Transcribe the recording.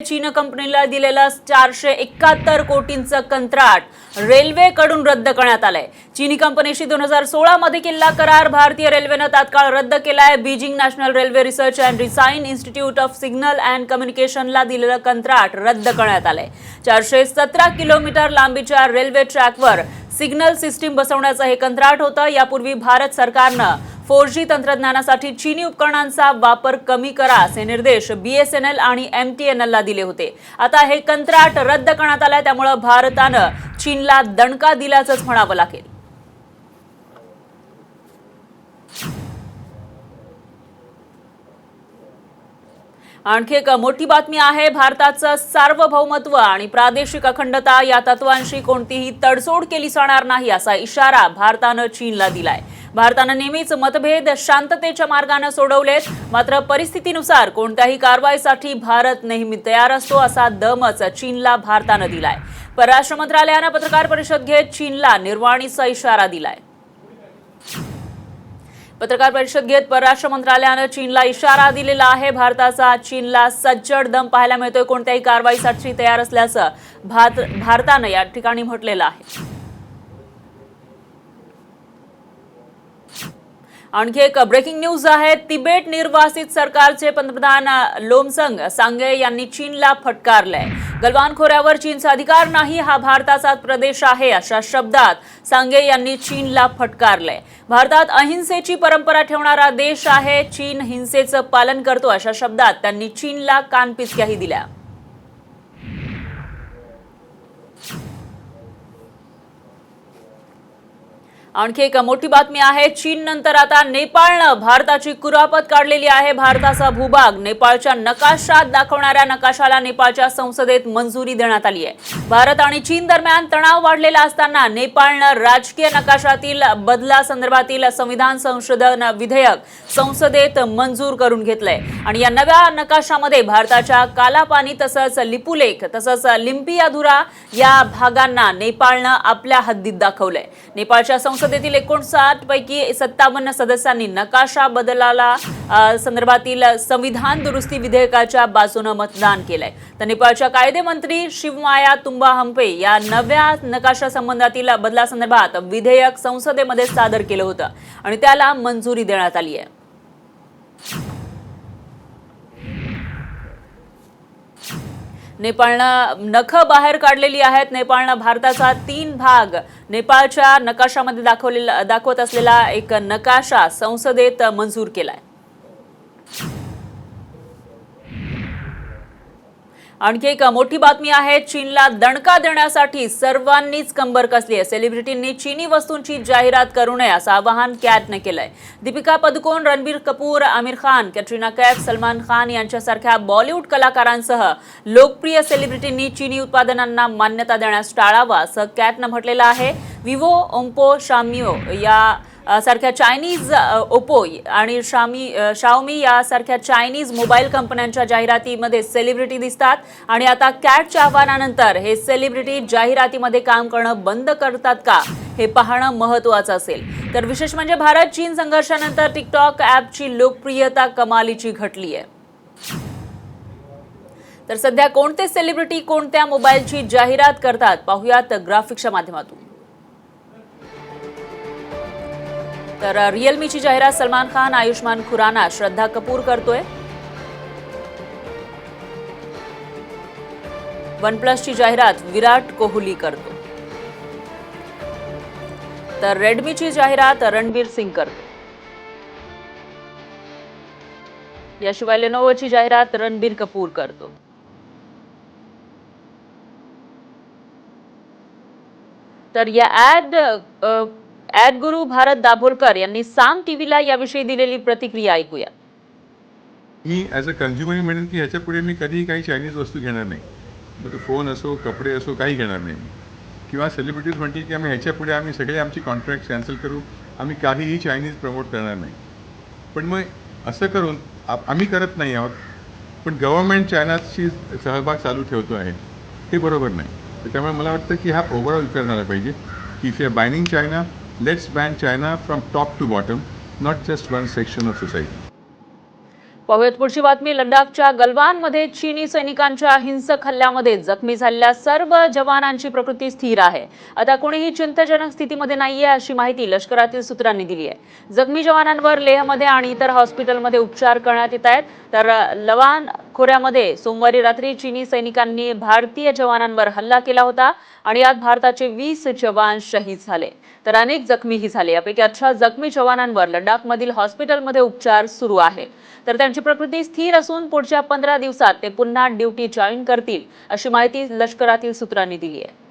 चीन कंपनीला दिलेलं चारशे एकाहत्तर कोटींचं कंत्राट रेल्वेकडून रद्द करण्यात आलंय. चीनी कंपनीशी दोन हजार सोळा मध्ये केलेला करार भारतीय रेल्वेनं तात्काळ रद्द केलाय. Beijing national railway research and design institute of signal and कम्युनिकेशनला दिलेलं कंत्राट रद्द करण्यात आलंय. चारशे सतरा किलोमीटर लांबीच्या रेल्वे ट्रॅकवर सिग्नल सिस्टीम बसवण्याचं हे कंत्राट होतं. यापूर्वी भारत सरकारनं फोर जी तंत्रज्ञानासाठी चीनी उपकरणांचा वापर कमी करा असे निर्देश बीएसएनएल आणि एम टी एन एलला दिले होते. आता हे कंत्राट रद्द करण्यात आलंय त्यामुळं भारतानं चीनला दणका दिल्याचंच म्हणावं लागेल. आणखी एक मोठी बातमी आहे भारताचं सार्वभौमत्व आणि प्रादेशिक अखंडता या तत्वांशी कोणतीही तडजोड केली जाणार नाही असा इशारा भारतानं चीनला दिलाय. भारतानं नेहमीच मतभेद शांततेच्या मार्गानं सोडवलेत. मात्र परिस्थितीनुसार कोणत्याही कारवाईसाठी भारत नेहमी तयार असतो असा दमच चीनला भारतानं दिलाय. परराष्ट्र मंत्रालयानं पत्रकार परिषद घेत चीनला निर्वाणीचा इशारा दिलाय. पत्रकार परिषद घेत परराष्ट्र मंत्रालयानं चीनला इशारा दिलेला आहे. भारताचा चीनला सज्जड दम पाहायला मिळतोय. कोणत्याही कारवाईसाठी तयार असल्याचं भारत भारतानं या ठिकाणी म्हटलेलं आहे. आणखी एक ब्रेकिंग न्यूज आहे. तिबेट निर्वासित सरकारचे पंतप्रधान लोमसंग सांगे यांनी चीनला फटकारलंय. गलवान खोऱ्यावर चीनचा अधिकार नाही हा भारताचा प्रदेश आहे अशा शब्दात सांगे यांनी चीनला फटकारलंय. भारतात अहिंसेची परंपरा ठेवणारा देश आहे चीन हिंसेचं पालन करतो अशा शब्दात त्यांनी चीनला कानपिचक्याही दिल्या. आणखी एक मोठी बातमी आहे चीन नंतर आता नेपाळनं भारताची कुरापत काढलेली आहे. भारताचा भूभाग नेपाळच्या नकाशात दाखवणाऱ्या नकाशाला नेपाळच्या संसदेत मंजुरी देण्यात आली आहे. भारत आणि चीन दरम्यान तणाव वाढलेला असताना नेपाळनं राजकीय नकाशातील बदलासंदर्भातील संविधान संशोधन विधेयक संसदेत मंजूर करून घेतलंय. आणि या नव्या नकाशामध्ये भारताच्या कालापानी तसंच लिपुलेख तसंच लिंपियाधुरा या भागांना नेपाळनं आपल्या हद्दीत दाखवलंय. नेपाळच्या संसद संसदेतील एकोणसाठ पैकी सत्तावन्न सदस्यांनी नकाशा बदलाला संदर्भातील संविधान दुरुस्ती विधेयकाच्या बाजूनं मतदान केलंय. तर नेपाळच्या कायदेमंत्री शिवमाया तुंबा हंपे या नव्या नकाशा संबंधातील बदलासंदर्भात विधेयक संसदेमध्ये सादर केलं होतं आणि त्याला मंजुरी देण्यात आली आहे. नेपाळनं नखं बाहेर काढलेली आहेत. नेपाळनं भारताचा तीन भाग नेपाळच्या नकाशामध्ये दाखवलेला दाखवत असलेला एक नकाशा संसदेत मंजूर केलाय. आणखी एक मोठी बातमी आहे चीनला दणका देण्यासाठी सर्वांनीच कंबर कसली आहे. सेलिब्रिटींनी चीनी वस्तूंची जाहिरात करू नये असं आवाहन कॅटने केलंय. दीपिका पदुकोण रणबीर कपूर आमिर खान कॅटरीना कैफ सलमान खान यांच्यासारख्या बॉलिवूड कलाकारांसह लोकप्रिय सेलिब्रिटींनी चीनी उत्पादनांना मान्यता देण्यास टाळावा असं कॅटनं म्हटलेलं आहे. विवो ओम्पो शामिओ या सारख्या चायनीज ओपो आणि शामी शाओमी यासारख्या चायनीज मोबाईल कंपन्यांच्या जाहिरातीमध्ये सेलिब्रिटी दिसतात. आणि आता कॅटच्या आव्हानानंतर हे सेलिब्रिटी जाहिरातीमध्ये काम करणं बंद करतात का हे पाहणं महत्त्वाचं असेल. तर विशेष म्हणजे भारत चीन संघर्षानंतर टिकटॉक ॲपची लोकप्रियता कमालीची घटली आहे. तर सध्या कोणते सेलिब्रिटी कोणत्या मोबाईलची जाहिरात करतात पाहुयात ग्राफिक्सच्या माध्यमातून. तर रिअलमीची जाहिरात सलमान खान आयुष्मान खुराना श्रद्धा कपूर करतोय. वन प्लसची जाहिरात विराट कोहली करतो. तर रेडमीची जाहिरात रणबीर सिंग करतो. याशिवाय लेनोवोची जाहिरात रणबीर कपूर करतो. तर या ऍड ॲड गुरु भारत दाभोलकर यांनी साम टीव्हीला याविषयी दिलेली प्रतिक्रिया ऐकूया. मी ॲज अ कन्झ्युमर म्हणेन की ह्याच्या पुढे मी कधीही काही चायनीज वस्तू घेणार नाही. मग तो फोन असो कपडे असो काही घेणार नाही मी. किंवा सेलिब्रिटीज म्हणतील की आम्ही ह्याच्या पुढे आम्ही सगळे आमची कॉन्ट्रॅक्ट कॅन्सल करू आम्ही काहीही चायनीज प्रमोट करणार नाही. पण मग असं करून आम्ही करत नाही आहोत पण गव्हर्मेंट चायनाशी सहभाग चालू ठेवतो आहे. हे बरोबर नाही. त्यामुळे मला वाटतं की हा ओव्हरऑल विचार झाला पाहिजे. की if you banning China Let's ban China from top to bottom not just one section of society पाहूयात पुढची बातमी. लडाखच्या गलवानमध्ये चीनी सैनिकांच्या हिंसक हल्ल्यामध्ये जखमी झालेल्या सर्व जवानांची प्रकृती स्थिर आहे. आता कोणीही चिंताजनक स्थितीमध्ये नाहीये अशी माहिती लष्करातील सूत्रांनी दिली आहे. जखमी जवानांवर लेहमध्ये आणि इतर हॉस्पिटलमध्ये उपचार करण्यात येत आहेत. तर लवान खोऱ्यामध्ये सोमवारी रात्री चीनी सैनिकांनी भारतीय जवानांवर हल्ला केला होता आणि यात भारताचे वीस जवान शहीद झाले. तर अनेक जखमीही झाले. यापैकी अठरा जखमी जवानांवर लडाखमधील हॉस्पिटलमध्ये उपचार सुरू आहे. तर त्यांची प्रकृती स्थिर असून पुढच्या पंधरा दिवसात ते पुन्हा ड्युटी जॉईन करतील अशी माहिती लष्करातील सूत्रांनी दिली आहे.